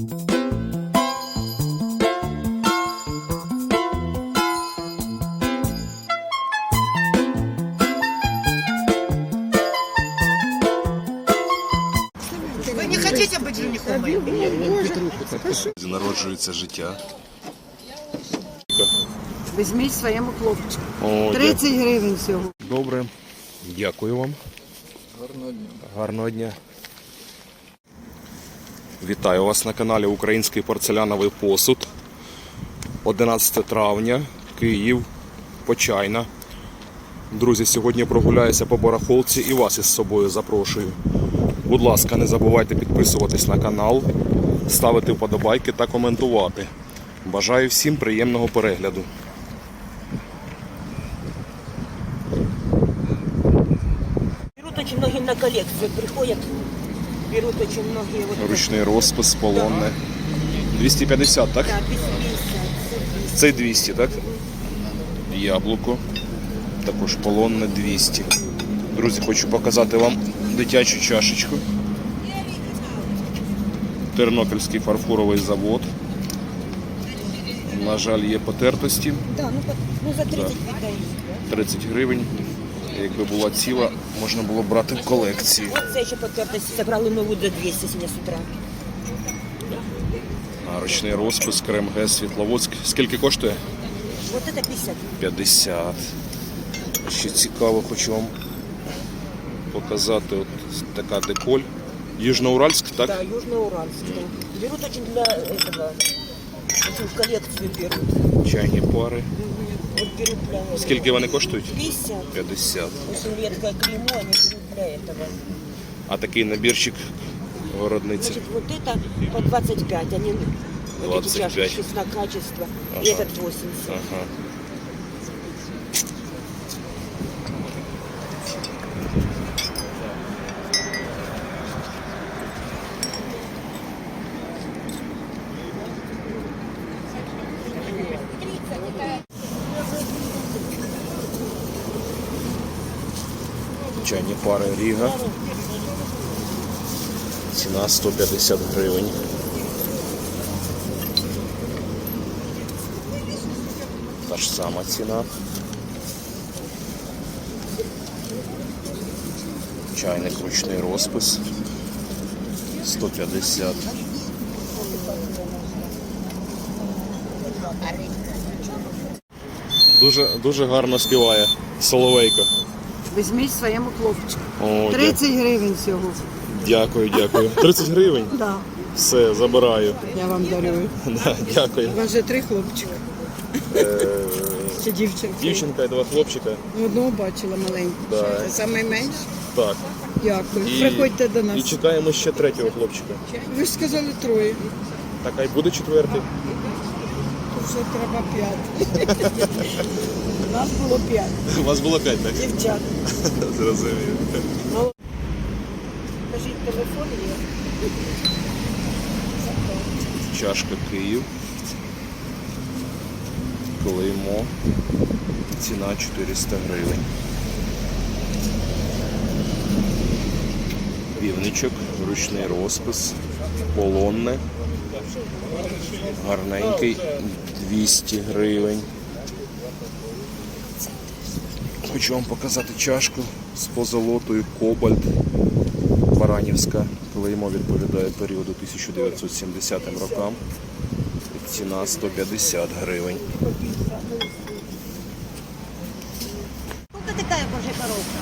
Вы не хотите быть женихом? Народжується життя. Візьміть своєму хлопчику. 30 гривень всього. Добре. Дякую вам. Гарного дня. Гарного дня. Вітаю вас на каналі Український порцеляновий посуд. 11 травня, Київ, Почайна. Друзі, сьогодні прогуляюся по барахолці і вас із собою запрошую. Будь ласка, не забувайте підписуватись на канал, ставити вподобайки та коментувати. Бажаю всім приємного перегляду. Берут очень многие на коллекцию, приходят, берут очень многие. Вот, Ручний розпис, полонне. 250, так? да, 250. Це 200, так? Яблуко. Також полонне 200. Друзі, хочу показати вам дитячу чашечку. Тернопільський фарфоровий завод. На жаль, є потертості. Да, ну, по- ну за 30 віддай. 30 гривень. Якби була ціла, можна було брати в колекції. Вот це ще потертості, забрали нову за 200 сьогодні з утра. А, Ручний розпис, КРМГ, Світловодськ. Скільки коштує? Вот это 50. 50. Ще цікаво, хочу вам показати от така деколь. Южноуральськ, так? Да, Южноуральск. Да. Берут очень для этого, очень в коллекцию берут. Чайні пари. Вот берут для этого. Скільки вони коштують? 50. 50. Очень редкое клеймо, они берут для этого. А такий набірчик городниці. Значит, вот это по 25, они вот эти 25. чашки честно качество, Ага. и этот 80. Ага. Пари Ріга. Ціна 150 гривень. Та ж сама ціна. Чайник ручний розпис 150. Дуже, дуже гарно співає Соловейко. Візьміть своєму хлопчику. О, 30 гривень всього. Дякую, дякую. 30 гривень? Да, Все, забираю. я вам дарую. Да, дякую. У вас же три хлопчика. Чи дівчинка? Дівчинка і два хлопчика. Одного бачила маленького. Да. Це Саме менше. Так. Дякую. І- Приходьте до І нас. чекаємо ще третього хлопчика. Ви ж сказали троє. Так, а й буде четвертий. Вже треба п'ять. У нас було п'ять. У вас було п'ять, так? Дівчат. Зрозумів. Скажите, телефон є? Чашка Київ. Клеймо. Ціна 400 гривень. Півничок, ручний розпис, полонне. Гарненький 200 гривень. Хочу вам показати чашку з позолотою Кобальт. Баранівська. Клеймо відповідає періоду 1970 рокам. Ціна 150 гривень. Сколько такая божья коробка?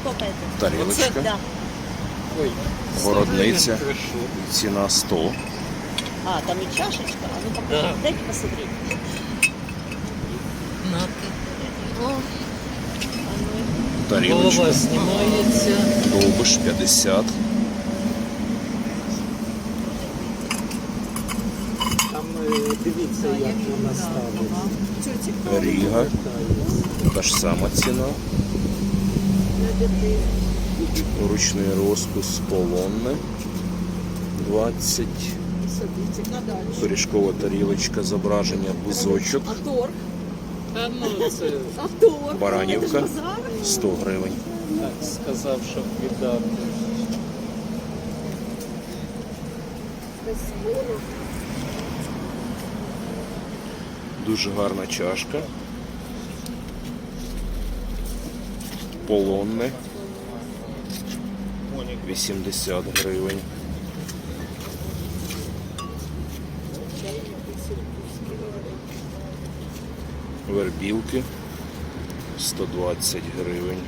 Сколько это? Тарілочка. Да. Городниця. Ціна 100. А, там и чашечка. А ну покажи, дайте посмотреть. Тарілочка. Голова знімається. Довбиш 50. Там е, дивіться, як вона ставить. Ріга. Та ж сама ціна. Ручний розпис полонне. 20. Пиріжкова тарілочка, зображення бузочок. Ну Баранівка 100 гривень. так сказав, щоб віддати. Дуже гарна чашка. Полонне. 80 гривень. Вербілки 120 гривень.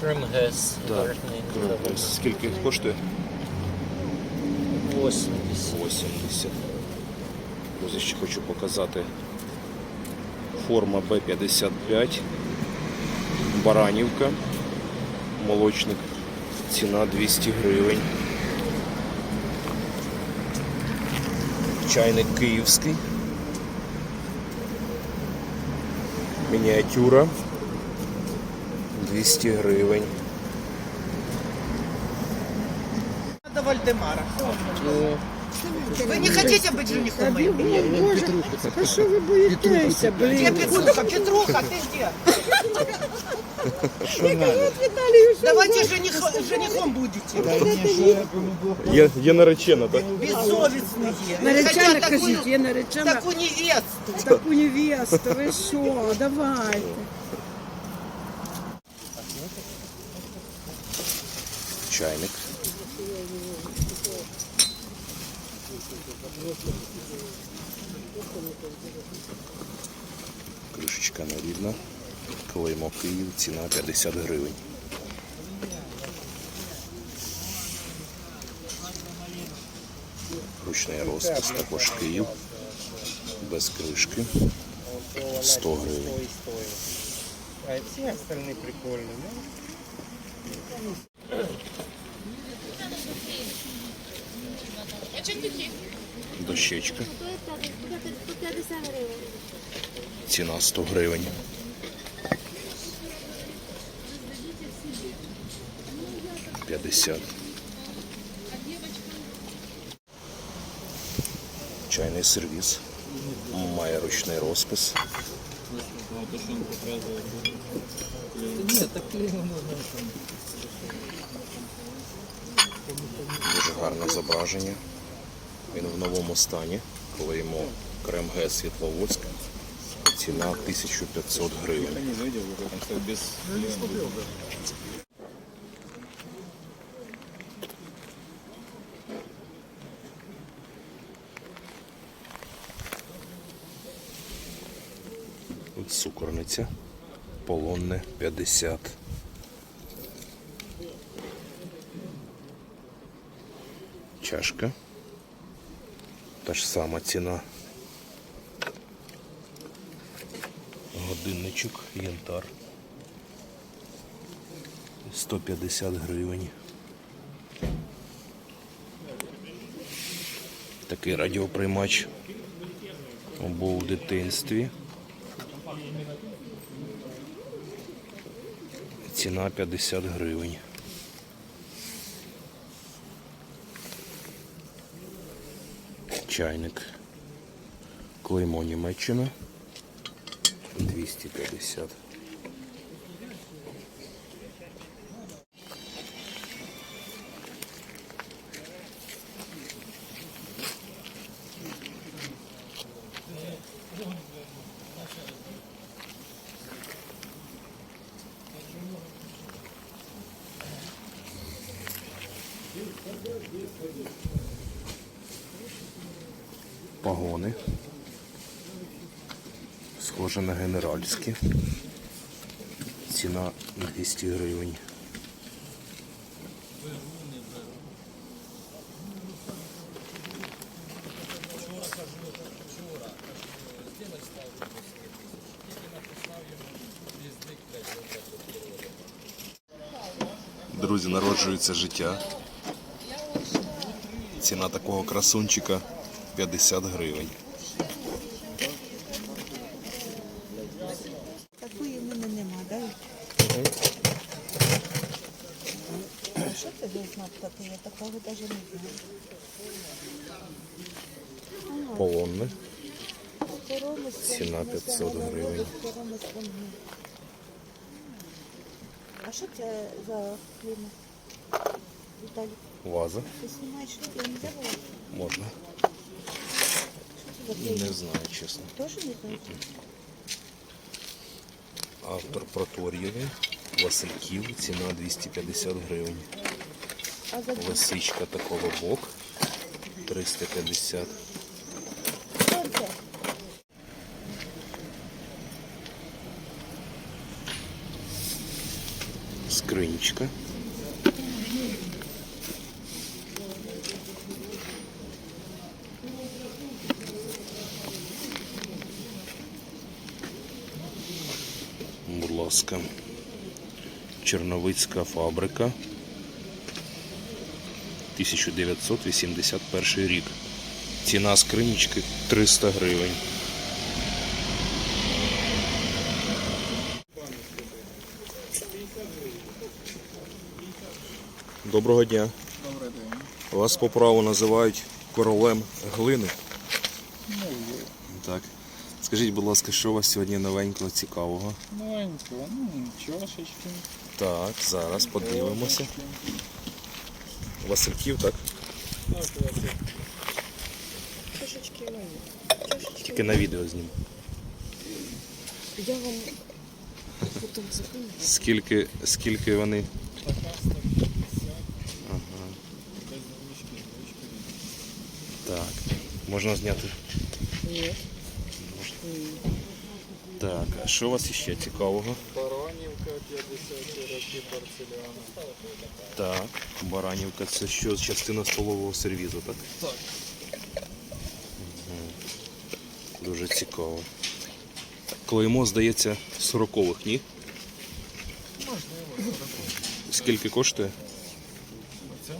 Кремгес. Так, кругленький. Скільки коштує? 80. 80. Друзі, ще хочу показати. Форма Б55. Баранівка. Молочник. Ціна 200 гривень. Чайник київський. Мініатюра. 200 гривень. До Вальдемара. Вы не хотите быть женихом моим? Боже, а що ви боїтеся, Где блін? Петруха? Петруха, ты где? Віталію, що Давайте жених, женихом будете. Є, є наречена, так? Бессовестные. наречена, Хотят кажіть, є наречена, такую невесту. таку невесту, ви що, давайте. Чайник. Кришечка нерівна. Клеймо Київ, ціна 50 гривень. Ручний розпис, також Київ. Без кришки. 100 гривень. А все остальные прикольные. Ну, Дощечка. По 50 гривень. Ціна 100 гривень. П'ятдесят. Чайний сервіс. Має ручний розпис. Дуже гарне зображення. Він в новому стані. Клеймо Кремге Світловодськ. Ціна 1500 гривень. От Цукорниця. Полонне 50. Чашка. Та ж сама ціна. Годинничок, янтар. 150 гривень. Такий радіоприймач був у дитинстві. Ціна 50 гривень. Чайник. Клеймо Німеччина. 250. Погони. Схоже на генеральські. Ціна 200 гривень. Друзі, народжується життя. Ціна такого красунчика 50 гривень. Такої в мене нема, да? Що це за знак такий? Я такого навіть не знаю. Полонне. Коромис, Ціна 500 гривень. коромис, А що це за кліма? Віталій, Ваза. ти знімаєш відео, не треба? Можна. Що це? Не знаю, чесно. Теж не знаєте? Автор Протор'євий. Васильків. Ціна 250 гривень. Лисичка та колобок. 350. що? Скринічка. Будь ласка. Черновицька фабрика. 1981 рік. Ціна скринічки 300 гривень. Доброго дня. Добрий день. Вас по праву називають королем глини. Так. Скажіть, будь ласка, що у вас сьогодні новенького цікавого? Новенького, ну, чашечки. Так, зараз подивимося. Васильків, так? Тільки на відео зніму. Я вам потом закину. Скільки, скільки вони? Ага. Так, можна зняти? Ні. Так, а що у вас іще цікавого? Баранівка 50 роки порцеляна. Так, баранівка це що, частина столового сервізу, так? Так. Дуже цікаво. Клеймо, здається, 40-х, ні? Можливо, Скільки коштує? Оце?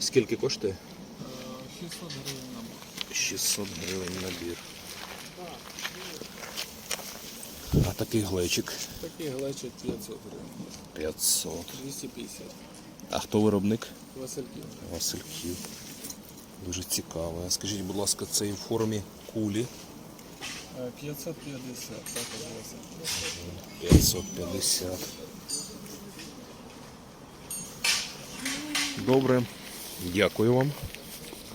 Скільки коштує? Е, 600 гривень набор. 600 гривень набір. А такий глечик Такий глечик 500 гривень. 500. 250. А хто виробник? Васильків. Васильків. Дуже цікаво. А Скажіть, будь ласка, це і в формі кулі Е, 550, також Васильків. 550. Добре. Дякую вам.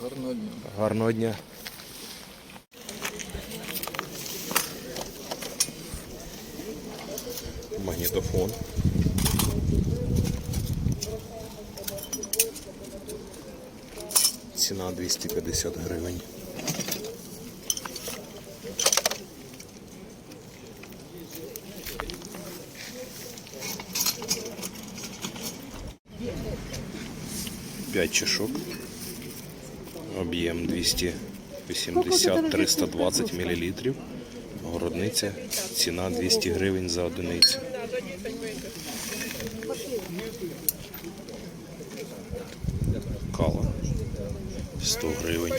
Гарного дня. Гарного дня. Магнітофон. Ціна 250 гривень. П'ять чашок. Об'єм 280-320 мл. Городниця. Ціна 200 гривень за одиницю. Кала. 100 гривень.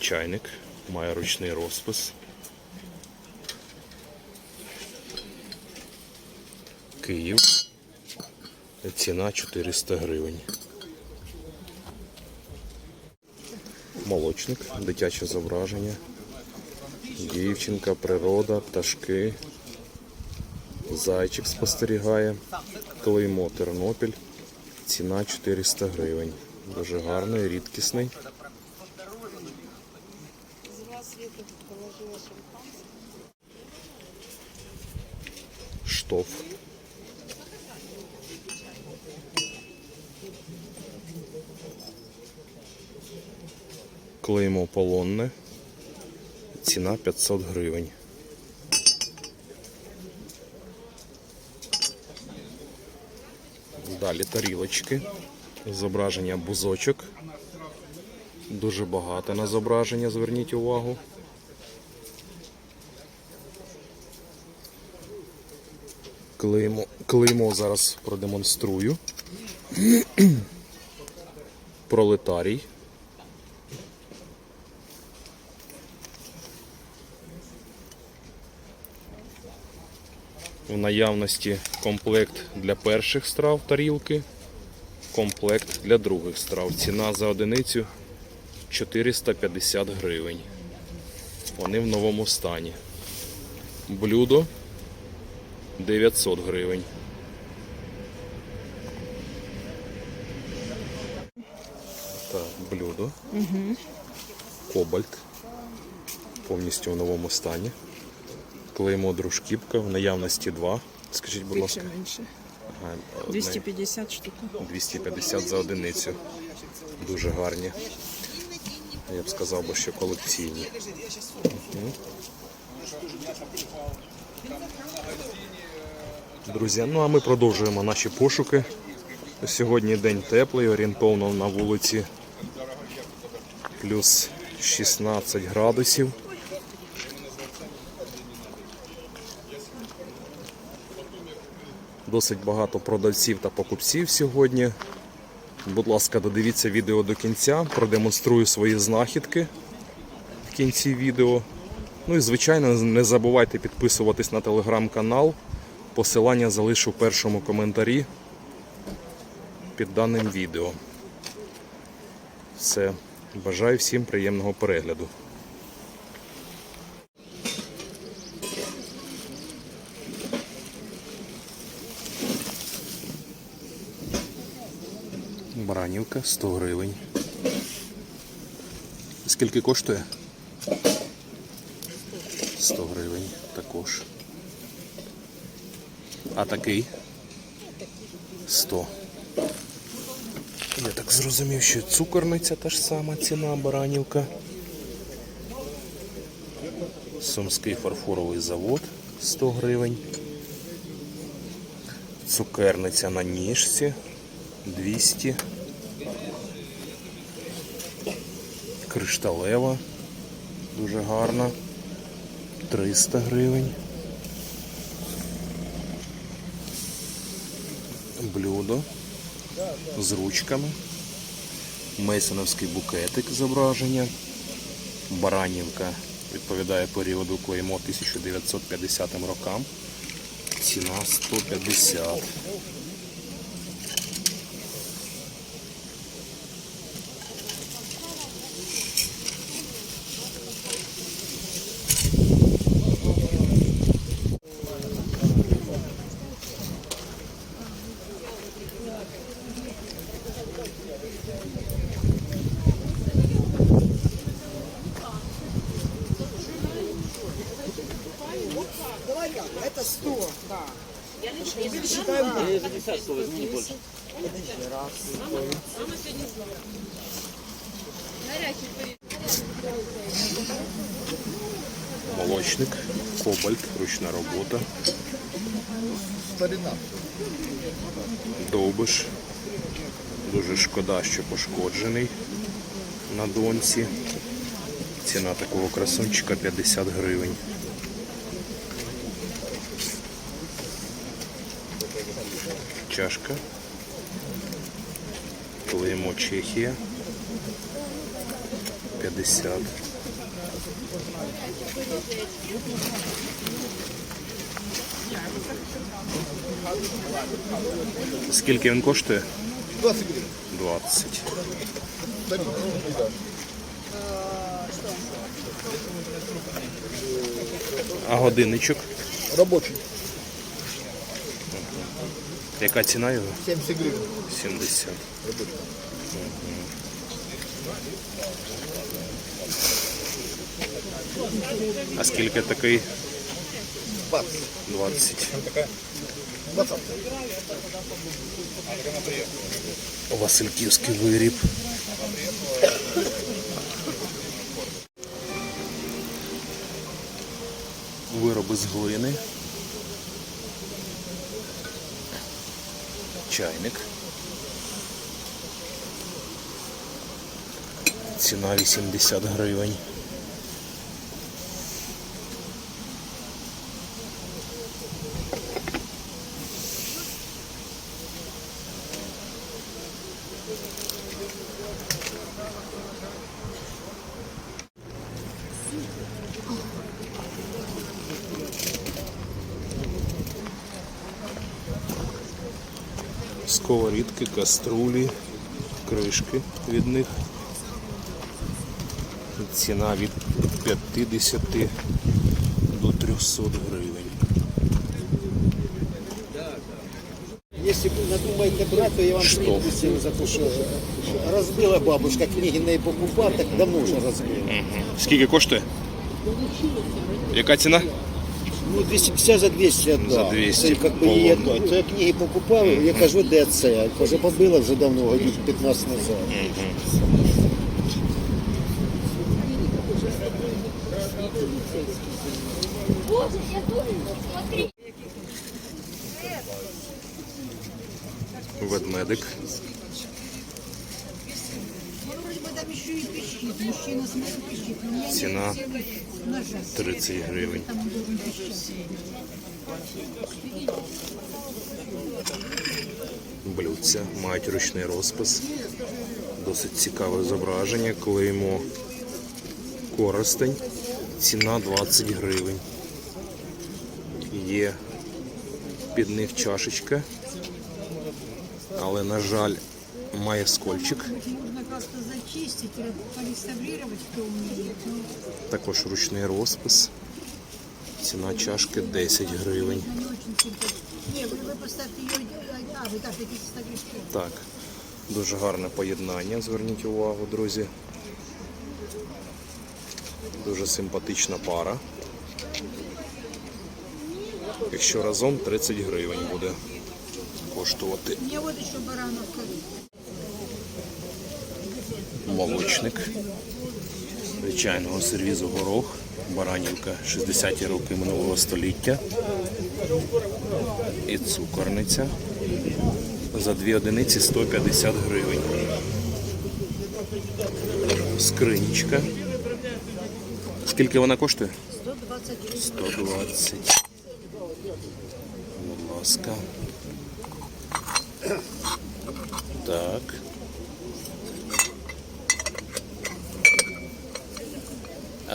Чайник. Має ручний розпис. Київ. Ціна 400 гривень. Молочник, дитяче зображення. Дівчинка, природа, пташки. Зайчик спостерігає. Клеймо Тернопіль. Ціна 400 гривень. Дуже гарний, рідкісний. Штоф. Клеймо полонне. Ціна 500 гривень. Далі тарілочки. Зображення бузочок. Дуже багато на зображення, зверніть увагу. Клеймо, клеймо зараз продемонструю. Пролетарій. В наявності комплект для перших страв тарілки, комплект для других страв. Ціна за одиницю 450 гривень. Вони в новому стані. Блюдо 900 гривень. Так, блюдо. Кобальт. Повністю в новому стані. Клеймо дружківка в наявності 2. Скажіть, будь ласка. менше. Ага, одне- 250 штука. 250 за одиницю. Дуже гарні. Я б сказав би, що колекційні. Мгм. Друзі, ну а ми продовжуємо наші пошуки. Сьогодні день теплий, орієнтовно на вулиці плюс 16 градусів. Досить багато продавців та покупців сьогодні. Будь ласка, додивіться відео до кінця, продемонструю свої знахідки в кінці відео. Ну і звичайно, не забувайте підписуватись на телеграм-канал. Посилання залишу в першому коментарі під даним відео. Все. Бажаю всім приємного перегляду. Баранівка 100 гривень. Скільки коштує? 100 гривень також. А такий? 100. Я так зрозумів, що цукорниця та ж сама ціна баранівка. Сумський фарфоровий завод 100 гривень. Цукерниця на ніжці 200. Кришталева. Дуже гарна. 300 гривень. Блюдо з ручками. Мейсоновський букетик зображення. Баранівка відповідає періоду клеймо 1950 рокам. Ціна 150. Молочник, кобальт, ручна робота. Довбиш. Дуже шкода, що пошкоджений на донці. Ціна такого красунчика 50 гривень. Чашка. Клеймо Чехія. 50. Скільки він коштує? 20 гривень. 20. А годинничок? Робочий. Яка ціна його? 70 гривень. 70. А скільки такий? 20. 20. 20. Васильківський виріб. Вироби з глини. Чайник. Ціна 80 гривень. Сковорідки, каструлі, кришки від них. Ціна від 50 до 300 гривень. Если вы надумаете брать, то я вам Что? то, что разбила бабушка книги не покупал, так давно уже разбила. Скільки коштує? Яка ціна? Ну, 250 за 200 отдав. За 200 Це як би її віддав. То я книги покупав, я кажу, де це? Вже побила вже давно, годів 15 назад. Ведмедик. Ціна 30 гривень. Блюдця мають ручний розпис. Досить цікаве зображення. Клеймо коростень. Ціна 20 гривень. Є під них чашечка. Але, на жаль, має скольчик Нужно как-то зачистить, пореставрировать, кто умеет. Ну, Також ручний розпис. Ціна чашки 10 гривень. не очень симпатично. Не, вы, вы поставьте ее, а, вы так хотите ставить Так, дуже гарне поєднання, зверніть увагу, друзі. Дуже симпатична пара. Якщо разом 30 гривень буде коштувати Мне вот еще барановка. молочник звичайного сервізу горох, баранівка 60-ті роки минулого століття і цукорниця за дві одиниці 150 гривень. Скринічка. Скільки вона коштує? 120 гривен. 120. Будь ласка. Так.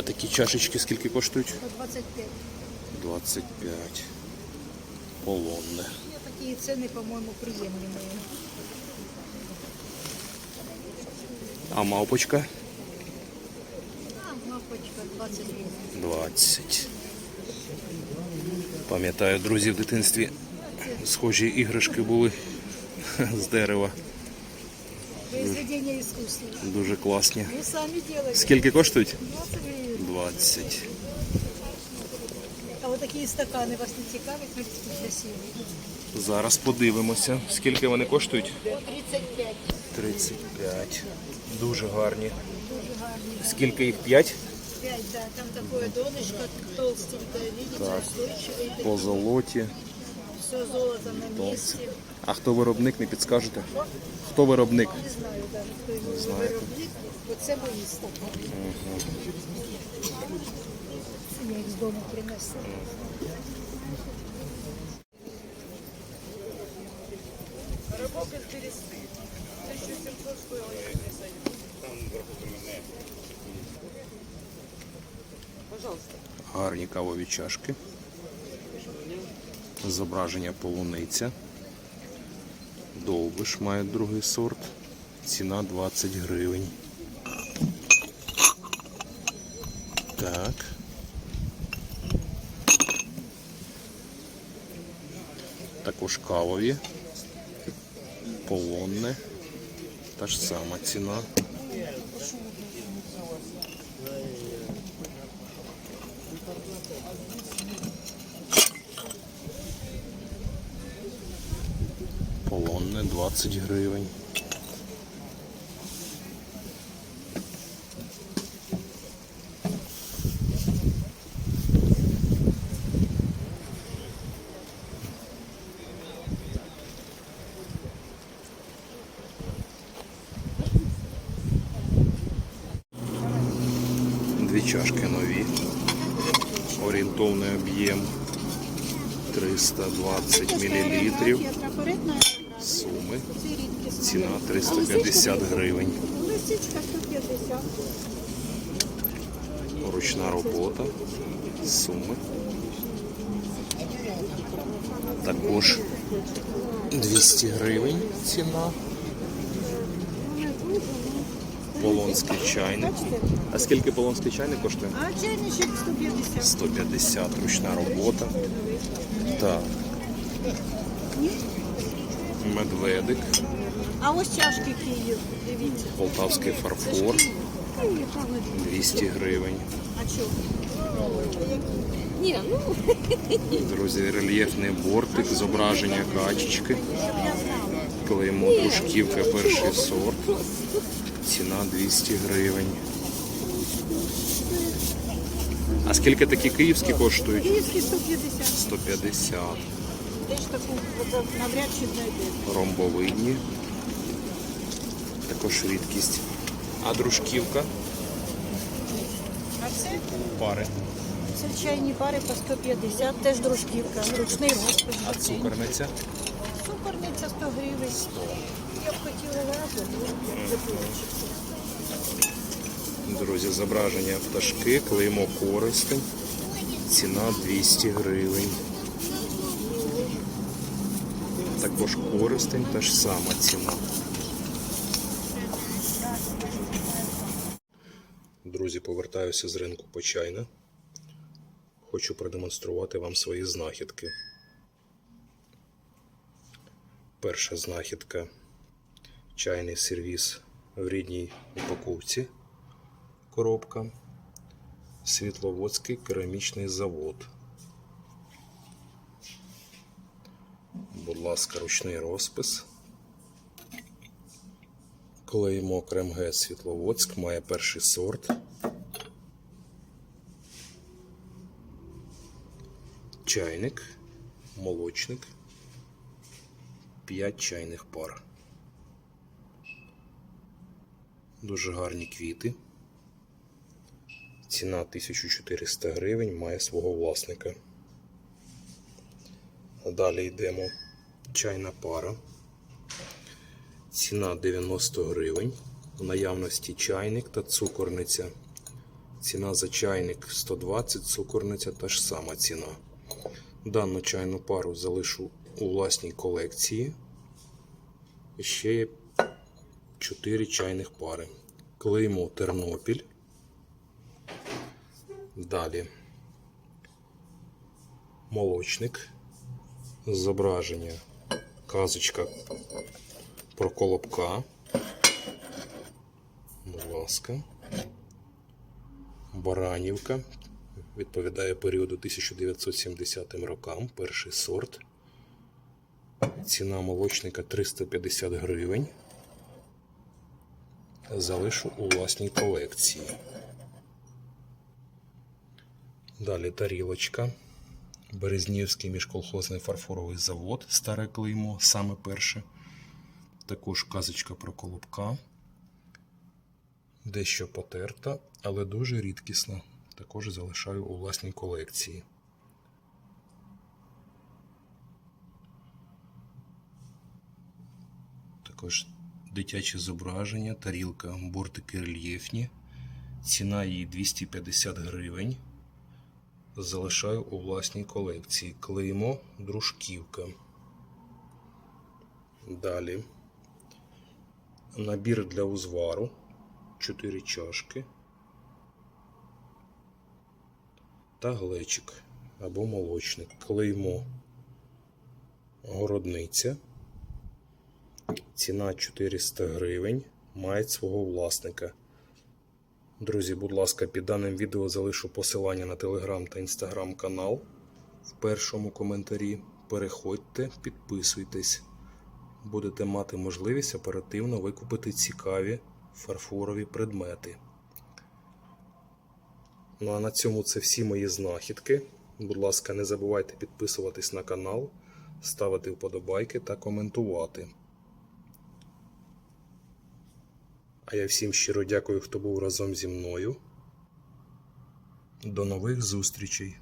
А такі чашечки скільки коштують? 125. 25. Полонне. Такие цены, по-моему, приемлемые. А мавпочка? А, лапочка 20 гривен. 20. Пам'ятаю, друзі, в дитинстві схожі іграшки були з дерева. Произведение искусства. Дуже класні. Вы сами делаете. Скільки коштують? 20 гривен. 20. А вот такие стаканы вас не цікавят? Смотрите, какие красивые. Зараз подивимося, скільки вони коштують. По 35. 35. Дуже гарні. Дуже гарные. Скільки їх? 5? 5, да. Там такое донышко толстенькое, видите, Так. устойчивое. По золоті. Все золото на месте. А хто виробник, не підскажете? Хто виробник? Не знаю даже, хто його Знаєте. виробник. Оце мої стакани. Це я їх з дому принесла. Гарні кавові чашки. Зображення полуниця. Довбиш має другий сорт. Ціна 20 гривень. Так. Також кавові. Полонне. Та ж сама ціна. Полонне 20 гривень. Дві чашки нові. Орієнтовний об'єм 320 мл. Суми. Ціна 350 гривень. Лисичка 150. Ручна робота. Суми. Також 200 гривень ціна. Полонський чайник. А скільки полонський чайник коштує? А чайничок 150. 150, ручна робота. Так. Медведик, А ось чашки Київ, дивіться. полтавський фарфор, 200 гривень. А що? Друзі, рельєфний бортик, зображення качечки. Клеймо дружківка перший сорт. Ціна 200 гривень. А скільки такі київські коштують? Київські 150. 150. Теж таку навряд чи знайде. Ромбовидні. Також рідкість. А дружківка? А це, Пари. це чайні пари по 150, теж дружківка, ручний розпис. А цукорниця? Цукорниця 100 гривень. Я б хотіла разом, ну, Друзі, зображення пташки, клеймо користень. Ціна 200 гривень. Також користень, та ж сама ціна. Друзі, повертаюся з ринку Почайна. Хочу продемонструвати вам свої знахідки. Перша знахідка чайний сервіс в рідній упаковці коробка. Світловодський керамічний завод. Будь ласка, ручний розпис. Клеймо Кремге Світловодськ має перший сорт. Чайник, молочник, 5 чайних пар. Дуже гарні квіти. Ціна 1400 гривень має свого власника. Далі йдемо чайна пара. Ціна 90 гривень. В наявності чайник та цукорниця. Ціна за чайник 120, цукорниця та ж сама ціна. Дану чайну пару залишу у власній колекції. Ще є 4 чайних пари. Клеймо Тернопіль. Далі. Молочник. Зображення. Казочка про колобка. Будь ласка. Баранівка. Відповідає періоду 1970 рокам. Перший сорт. Ціна молочника 350 гривень. Залишу у власній колекції. Далі тарілочка. Березнівський міжколхозний фарфоровий завод. Старе клеймо, саме перше. Також казочка про колобка. Дещо потерта, але дуже рідкісна. Також залишаю у власній колекції. Також дитяче зображення, тарілка, бортики рельєфні. Ціна її 250 гривень. Залишаю у власній колекції. Клеймо дружківка. Далі. Набір для узвару. 4 чашки. Та глечик або молочник. Клеймо. Городниця. Ціна 400 гривень. Має свого власника. Друзі, будь ласка, під даним відео залишу посилання на телеграм та інстаграм канал в першому коментарі. Переходьте, підписуйтесь. Будете мати можливість оперативно викупити цікаві фарфорові предмети. Ну а на цьому це всі мої знахідки. Будь ласка, не забувайте підписуватись на канал, ставити вподобайки та коментувати. А я всім щиро дякую, хто був разом зі мною. До нових зустрічей!